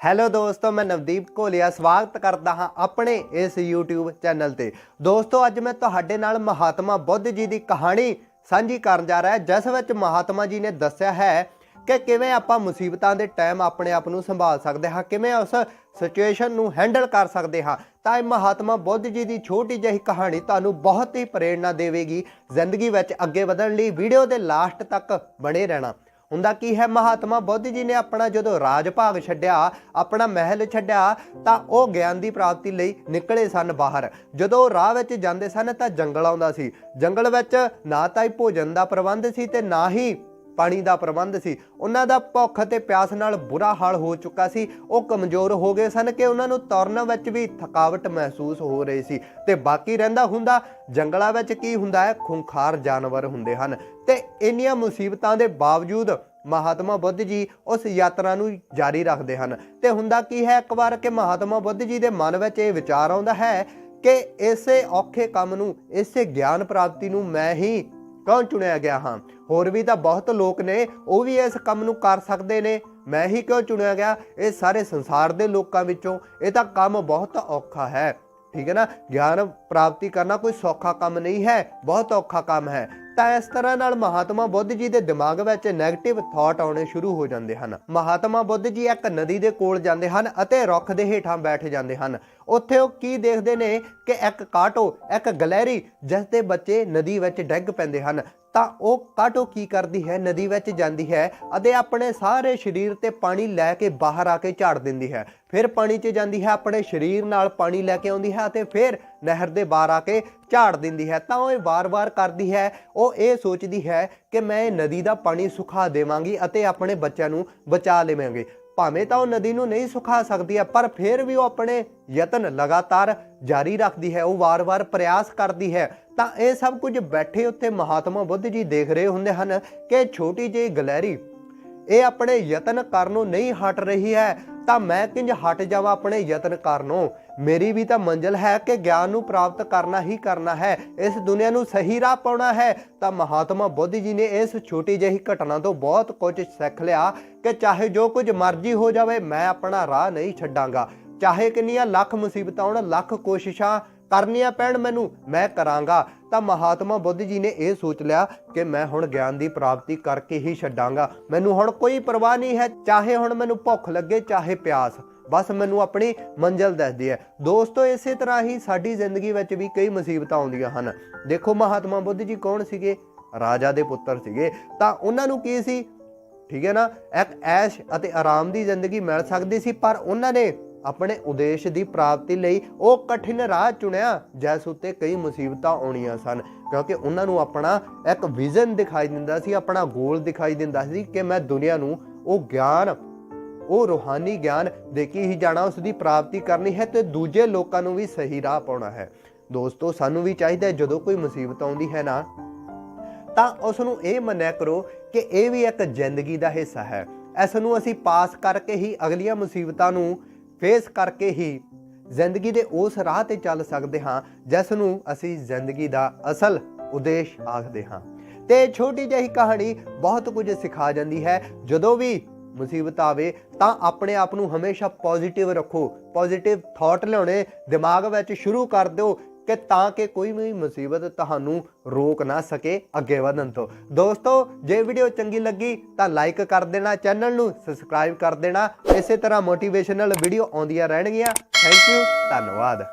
Hello ਦੋਸਤੋ, ਮੈਂ ਨਵਦੀਪ ਕੋਲੀਆ ਸਵਾਗਤ ਕਰਦਾ ਹਾਂ ਆਪਣੇ ਇਸ YouTube ਚੈਨਲ ਤੇ। ਦੋਸਤੋ, ਅੱਜ ਮੈਂ ਤੁਹਾਡੇ ਨਾਲ ਮਹਾਤਮਾ ਬੁੱਧ ਜੀ ਦੀ ਕਹਾਣੀ ਸਾਂਝੀ ਕਰਨ ਜਾ ਰਿਹਾ, ਜਿਸ ਵਿੱਚ ਮਹਾਤਮਾ ਜੀ ਨੇ ਦੱਸਿਆ ਹੈ ਕਿ ਕਿਵੇਂ ਆਪਾਂ ਮੁਸੀਬਤਾਂ ਦੇ ਟਾਈਮ ਆਪਣੇ ਆਪ ਨੂੰ ਸੰਭਾਲ ਸਕਦੇ ਹਾਂ, ਕਿਵੇਂ ਉਸ ਸਿਚੁਏਸ਼ਨ ਨੂੰ ਹੈਂਡਲ ਕਰ ਸਕਦੇ ਹਾਂ। ਤਾਂ ਇਹ ਮਹਾਤਮਾ ਬੁੱਧ ਜੀ ਦੀ ਛੋਟੀ ਜਿਹੀ ਕਹਾਣੀ ਤੁਹਾਨੂੰ ਬਹੁਤ ਹੀ ਪ੍ਰੇਰਣਾ ਦੇਵੇਗੀ ਜ਼ਿੰਦਗੀ ਵਿੱਚ ਅੱਗੇ ਵਧਣ ਲਈ ਵੀਡੀਓ ਦੇ ਲਾਸਟ ਤੱਕ ਬਣੇ ਰਹਿਣਾ। ਹੁੰਦਾ ਕੀ ਹੈ? ਮਹਾਤਮਾ ਬੁੱਧ ਜੀ ਨੇ ਆਪਣਾ ਜਦੋਂ ਰਾਜ ਭਾਗ ਛੱਡਿਆ, ਆਪਣਾ ਮਹਿਲ ਛੱਡਿਆ, ਤਾਂ ਉਹ ਗਿਆਨ ਦੀ ਪ੍ਰਾਪਤੀ ਲਈ ਨਿਕਲੇ ਸਨ ਬਾਹਰ। ਜਦੋਂ ਉਹ ਰਾਹ ਵਿੱਚ ਜਾਂਦੇ ਸਨ, ਤਾਂ ਜੰਗਲ ਆਉਂਦਾ ਸੀ। ਜੰਗਲ ਵਿੱਚ ਨਾ ਤਾਂ ਹੀ ਭੋਜਨ ਦਾ ਪ੍ਰਬੰਧ ਸੀ ਤੇ ਨਾ ਹੀ ਪਾਣੀ ਦਾ ਪ੍ਰਬੰਧ ਸੀ। ਉਹਨਾਂ ਦਾ ਭੁੱਖ ਤੇ ਪਿਆਸ ਨਾਲ ਬੁਰਾ ਹਾਲ ਹੋ ਚੁੱਕਾ ਸੀ। ਉਹ ਕਮਜ਼ੋਰ ਹੋ ਗਏ ਸਨ ਕਿ ਉਹਨਾਂ ਨੂੰ ਤੁਰਨ ਵਿੱਚ ਵੀ ਥਕਾਵਟ ਮਹਿਸੂਸ ਹੋ ਰਹੀ ਸੀ। ਤੇ ਬਾਕੀ ਰਹਿੰਦਾ ਹੁੰਦਾ, ਜੰਗਲਾਂ ਵਿੱਚ ਕੀ ਹੁੰਦਾ ਹੈ? ਖੁੰਖਾਰ ਜਾਨਵਰ ਹੁੰਦੇ ਹਨ। ਤੇ ਇੰਨੀਆਂ ਮੁਸੀਬਤਾਂ ਦੇ ਬਾਵਜੂਦ ਮਹਾਤਮਾ ਬੁੱਧ ਜੀ ਉਸ ਯਾਤਰਾ ਨੂੰ ਜਾਰੀ ਰੱਖਦੇ ਹਨ। ਤੇ ਹੁੰਦਾ ਕੀ ਹੈ? ਇੱਕ ਵਾਰ ਕਿ ਮਹਾਤਮਾ ਬੁੱਧ ਜੀ ਦੇ ਮਨ ਵਿੱਚ ਇਹ ਵਿਚਾਰ ਆਉਂਦਾ ਹੈ ਕਿ ਇਸੇ ਔਖੇ ਕੰਮ ਨੂੰ, ਇਸੇ ਗਿਆਨ ਪ੍ਰਾਪਤੀ ਨੂੰ ਮੈਂ ਹੀ ਕੌਣ ਚੁਣਿਆ ਗਿਆ ਹਾਂ? ਹੋਰ ਵੀ ਤਾਂ ਬਹੁਤ ਲੋਕ ਨੇ, ਉਹ ਵੀ ਇਸ ਕੰਮ ਨੂੰ ਕਰ ਸਕਦੇ ਨੇ। ਮੈਂ ਹੀ ਕਿਉਂ ਚੁਣਿਆ ਗਿਆ? ਇਹ ਸਾਰੇ ਸੰਸਾਰ ਦੇ ਲੋਕਾਂ ਵਿੱਚੋਂ, ਇਹ ਤਾਂ ਕੰਮ ਬਹੁਤ ਔਖਾ ਹੈ। ਠੀਕ ਹੈ ਨਾ? ਗਿਆਨ ਪ੍ਰਾਪਤੀ ਕਰਨਾ ਕੋਈ ਸੌਖਾ ਕੰਮ ਨਹੀਂ ਹੈ, ਬਹੁਤ ਔਖਾ ਕੰਮ ਹੈ। ਤਾਂ ਇਸ ਤਰ੍ਹਾਂ ਨਾਲ ਮਹਾਤਮਾ ਬੁੱਧ ਜੀ ਦੇ ਦਿਮਾਗ ਵਿੱਚ 네ਗੇਟਿਵ ਥਾਟ ਆਉਣੇ ਸ਼ੁਰੂ ਹੋ ਜਾਂਦੇ ਹਨ। ਮਹਾਤਮਾ ਬੁੱਧ ਜੀ ਇੱਕ ਨਦੀ ਦੇ ਕੋਲ ਜਾਂਦੇ ਹਨ ਅਤੇ ਰੁੱਖ ਦੇ ਹੇਠਾਂ ਬੈਠ ਜਾਂਦੇ ਹਨ। ਉੱਥੇ ਉਹ ਕੀ ਦੇਖਦੇ ਨੇ? ਕਿ ਇੱਕ ਕਾਟੋ, ਇੱਕ ਗਲੈਰੀ ਜਿਸ ਦੇ ਬੱਚੇ ਨਦੀ ਵਿੱਚ ਡਿੱਗ ਪੈਂਦੇ ਹਨ। ਤਾਂ ਉਹ ਕਾਟੋ ਕੀ ਕਰਦੀ ਹੈ? ਨਦੀ ਵਿੱਚ ਜਾਂਦੀ ਹੈ ਅਤੇ ਆਪਣੇ ਸਾਰੇ ਸਰੀਰ ਤੇ ਪਾਣੀ ਲੈ ਕੇ ਬਾਹਰ ਆ ਕੇ ਝਾੜ ਦਿੰਦੀ ਹੈ। ਫਿਰ ਪਾਣੀ 'ਚ ਜਾਂਦੀ ਹੈ, ਆਪਣੇ ਸਰੀਰ ਨਾਲ ਪਾਣੀ ਲੈ ਕੇ ਆਉਂਦੀ ਹੈ ਅਤੇ ਫਿਰ ਨਹਿਰ ਦੇ ਬਾਹਰ ਆ ਕੇ ਝਾੜ ਦਿੰਦੀ ਹੈ। ਤਾਂ ਉਹ ਇਹ ਵਾਰ-ਵਾਰ ਕਰਦੀ ਹੈ, ਉਹ ਇਹ ਸੋਚਦੀ ਹੈ ਕਿ ਮੈਂ ਇਹ ਨਦੀ ਦਾ ਪਾਣੀ ਸੁਖਾ ਦੇਵਾਂਗੀ ਅਤੇ ਆਪਣੇ ਬੱਚਿਆਂ ਨੂੰ ਬਚਾ ਲਵਾਂਗੇ। ਭਾਵੇਂ ਤਾਂ ਉਹ ਨਦੀ ਨੂੰ ਨਹੀਂ ਸੁਖਾ ਸਕਦੀ ਹੈ, ਪਰ ਫਿਰ ਵੀ ਉਹ ਆਪਣੇ ਯਤਨ ਲਗਾਤਾਰ ਜਾਰੀ ਰੱਖਦੀ ਹੈ, ਉਹ ਵਾਰ-ਵਾਰ ਪ੍ਰਯਾਸ ਕਰਦੀ ਹੈ। ਤਾਂ ਇਹ ਸਭ ਕੁਝ ਬੈਠੇ ਉੱਤੇ ਮਹਾਤਮਾ ਬੁੱਧ ਜੀ ਦੇਖ ਰਹੇ ਹੁੰਦੇ ਹਨ ਕਿ ਛੋਟੀ ਜਿਹੀ ਗਲੈਰੀ ਇਹ ਆਪਣੇ ਯਤਨ ਕਰਨ ਨੂੰ ਨਹੀਂ ਹਟ ਰਹੀ ਹੈ ਤਾਂ ਮੈਂ ਕਿੰਜ ਹਟ ਜਾਵਾਂ ਆਪਣੇ ਯਤਨ ਕਰਨੋਂ? ਮੇਰੀ ਵੀ ਤਾਂ ਮੰਜ਼ਿਲ ਹੈ ਕਿ ਗਿਆਨ ਨੂੰ ਪ੍ਰਾਪਤ ਕਰਨਾ ਹੀ ਕਰਨਾ ਹੈ। ਇਸ ਦੁਨੀਆ ਨੂੰ ਸਹੀ ਰਾਹ ਪਾਉਣਾ ਹੈ। ਤਾਂ ਮਹਾਤਮਾ ਬੁੱਧ ਜੀ ਨੇ ਇਸ ਛੋਟੀ ਜਿਹੀ ਘਟਨਾ ਤੋਂ ਬਹੁਤ ਕੁਝ ਸਿੱਖ ਲਿਆ ਕਿ ਚਾਹੇ ਜੋ ਕੁਝ ਮਰਜ਼ੀ ਹੋ ਜਾਵੇ, ਮੈਂ ਆਪਣਾ ਰਾਹ ਨਹੀਂ ਛੱਡਾਂਗਾ। ਚਾਹੇ ਕਿੰਨੀਆਂ ਲੱਖ ਮੁਸੀਬਤਾਂ ਆਉਣ ਲੱਖ ਕੋਸ਼ਿਸ਼ਾਂ ਕਰਨੀਆਂ ਪੈਣ ਮੈਨੂੰ, ਮੈਂ ਕਰਾਂਗਾ। ਤਾਂ ਮਹਾਤਮਾ ਬੁੱਧ ਜੀ ਨੇ ਇਹ ਸੋਚ ਲਿਆ ਕਿ ਮੈਂ ਹੁਣ ਗਿਆਨ ਦੀ ਪ੍ਰਾਪਤੀ ਕਰਕੇ ਹੀ ਛੱਡਾਂਗਾ। ਮੈਨੂੰ ਹੁਣ ਕੋਈ ਪਰਵਾਹ ਨਹੀਂ ਹੈ, ਚਾਹੇ ਹੁਣ ਮੈਨੂੰ ਭੁੱਖ ਲੱਗੇ, ਚਾਹੇ ਪਿਆਸ। ਬਸ ਮੈਨੂੰ ਆਪਣੀ ਮੰਜ਼ਿਲ ਦੱਸਦੀ ਹੈ। ਦੋਸਤੋ, ਇਸੇ ਤਰ੍ਹਾਂ ਹੀ ਸਾਡੀ ਜ਼ਿੰਦਗੀ ਵਿੱਚ ਵੀ ਕਈ ਮੁਸੀਬਤਾਂ ਆਉਂਦੀਆਂ ਹਨ। ਦੇਖੋ, ਮਹਾਤਮਾ ਬੁੱਧ ਜੀ ਕੌਣ ਸੀਗੇ? ਰਾਜਾ ਦੇ ਪੁੱਤਰ ਸੀਗੇ। ਤਾਂ ਉਹਨਾਂ ਨੂੰ ਕੀ ਸੀ? ਠੀਕ ਹੈ ਨਾ? ਇੱਕ ਐਸ਼ ਅਤੇ ਆਰਾਮ ਦੀ ਜ਼ਿੰਦਗੀ ਮਿਲ ਸਕਦੀ ਸੀ, ਪਰ ਉਹਨਾਂ ਨੇ ਆਪਣੇ ਉਦੇਸ਼ ਦੀ ਪ੍ਰਾਪਤੀ ਲਈ ਉਹ ਕਠਿਨ ਰਾਹ ਚੁਣਿਆ, ਜਿਸ ਉੱਤੇ ਕਈ ਮੁਸੀਬਤਾਂ ਆਉਣੀਆਂ ਸਨ। ਕਿਉਂਕਿ ਉਹਨਾਂ ਨੂੰ ਆਪਣਾ ਇੱਕ ਵਿਜ਼ਨ ਦਿਖਾਈ ਦਿੰਦਾ ਸੀ, ਆਪਣਾ ਗੋਲ ਦਿਖਾਈ ਦਿੰਦਾ ਸੀ ਕਿ ਮੈਂ ਦੁਨੀਆ ਨੂੰ ਉਹ ਗਿਆਨ, ਉਹ ਰੋਹਾਨੀ ਗਿਆਨ ਦੇ ਕੇ ਹੀ ਜਾਣਾ ਉਸ ਦੀ ਪ੍ਰਾਪਤੀ ਕਰਨੀ ਹੈ ਤੇ ਦੂਜੇ ਲੋਕਾਂ ਨੂੰ ਵੀ ਸਹੀ ਰਾਹ ਪਾਉਣਾ ਹੈ। ਦੋਸਤੋ, ਸਾਨੂੰ ਵੀ ਚਾਹੀਦਾ ਜਦੋਂ ਕੋਈ ਮੁਸੀਬਤ ਆਉਂਦੀ ਹੈ ਨਾ, ਤਾਂ ਉਸ ਨੂੰ ਇਹ ਮੰਨਿਆ ਕਰੋ ਕਿ ਇਹ ਵੀ ਇੱਕ ਜ਼ਿੰਦਗੀ ਦਾ ਹਿੱਸਾ ਹੈ। ਇਸ ਨੂੰ ਅਸੀਂ ਪਾਸ ਕਰਕੇ ਹੀ ਅਗਲੀਆਂ ਮੁਸੀਬਤਾਂ ਨੂੰ ਫੇਸ ਕਰਕੇ ਹੀ ਜ਼ਿੰਦਗੀ ਦੇ ਉਸ ਰਾਹ ਤੇ ਚੱਲ ਸਕਦੇ ਹਾਂ, ਜਿਸ ਨੂੰ ਅਸੀਂ ਜ਼ਿੰਦਗੀ ਦਾ ਅਸਲ ਉਦੇਸ਼ ਆਖਦੇ ਹਾਂ। ਤੇ ਛੋਟੀ ਜਿਹੀ ਕਹਾਣੀ ਬਹੁਤ ਕੁਝ ਸਿਖਾ ਜਾਂਦੀ ਹੈ। ਜਦੋਂ ਵੀ ਮੁਸੀਬਤ ਆਵੇ ਤਾਂ ਆਪਣੇ ਆਪ ਨੂੰ ਹਮੇਸ਼ਾ ਪੋਜ਼ਿਟਿਵ ਰੱਖੋ। ਪੋਜ਼ਿਟਿਵ ਥਾਟ ਲਿਆਉਣੇ ਦਿਮਾਗ ਵਿੱਚ ਸ਼ੁਰੂ ਕਰ ਦਿਓ। ਕਿ ਤਾਂ ਕਿ ਕੋਈ ਵੀ ਮੁਸੀਬਤ ਤੁਹਾਨੂੰ ਰੋਕ ਨਾ ਸਕੇ, ਅੱਗੇ ਵਧਣ ਤੋਂ। ਦੋਸਤੋ, ਜੇ ਵੀਡੀਓ ਚੰਗੀ ਲੱਗੀ ਤਾਂ ਲਾਈਕ ਕਰ ਦੇਣਾ ਚੈਨਲ ਨੂੰ ਸਬਸਕ੍ਰਾਈਬ ਕਰ ਦੇਣਾ। ਇਸੇ ਤਰ੍ਹਾਂ ਮੋਟੀਵੇਸ਼ਨਲ ਵੀਡੀਓ ਆਉਂਦੀਆਂ ਰਹਿਣਗੀਆਂ। ਥੈਂਕ ਯੂ ਧੰਨਵਾਦ।